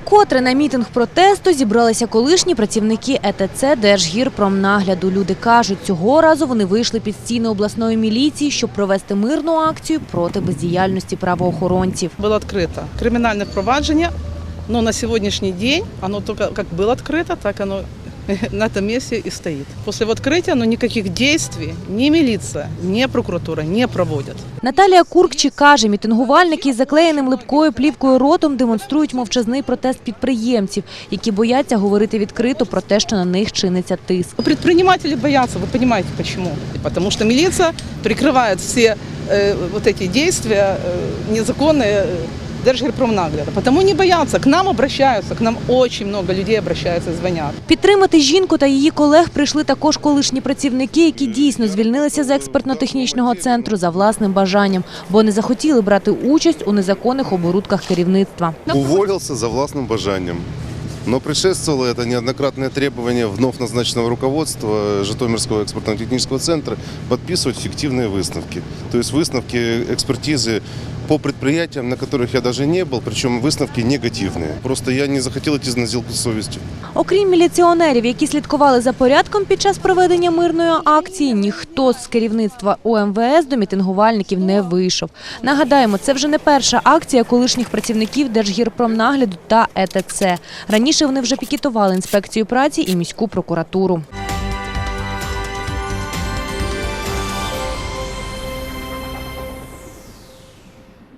Вкотре на мітинг протесту зібралися колишні працівники ЕТЦ Держгірпромнагляду. Люди кажуть, цього разу вони вийшли під стіни обласної міліції, щоб провести мирну акцію проти бездіяльності правоохоронців. Было открыто криминальное проваджение, но на сегодняшний день оно только как было открыто, так оно на этом месте и стоит. После его открытия ну, никаких действий ни милиция, ни прокуратура не проводят. Наталія Куркчі каже, мітингувальники з заклеєним липкою плівкою ротом демонструють мовчазний протест підприємців, які бояться говорити відкрито про те, що на них чиниться тиск. Ну, Предприниматели боятся, вы понимаете почему? Потому что милиция прикрывает все э, вот эти действия э, незаконные э, Держгирпромнагляда. Потому не боятся, к нам обращаются, к нам очень много людей обращаются и звонят. Підтримати жінку та її колег прийшли також колишні працівники, які дійсно звільнилися з експертно-технічного центру за власним бажанням, бо не захотіли брати участь у незаконних оборудках керівництва. уволился за властным бажанием. Но предшествовало это неоднократное требование вновь назначенного руководства Житомирского экспортно-технического центра подписывать фиктивные выставки. То есть выставки экспертизы по предприятиям, на которых я даже не был, причем выставки негативные. Просто я не захотел идти на сделку с совестью. Окрім міліціонерів, які слідкували за порядком під час проведення мирної акції, ніхто з керівництва УМВС до мітингувальників не вийшов. Нагадаємо, це вже не перша акція колишніх працівників Держгірпромнагляду та ЕТЦ. Раніше вони вже пікетували інспекцію праці і міську прокуратуру.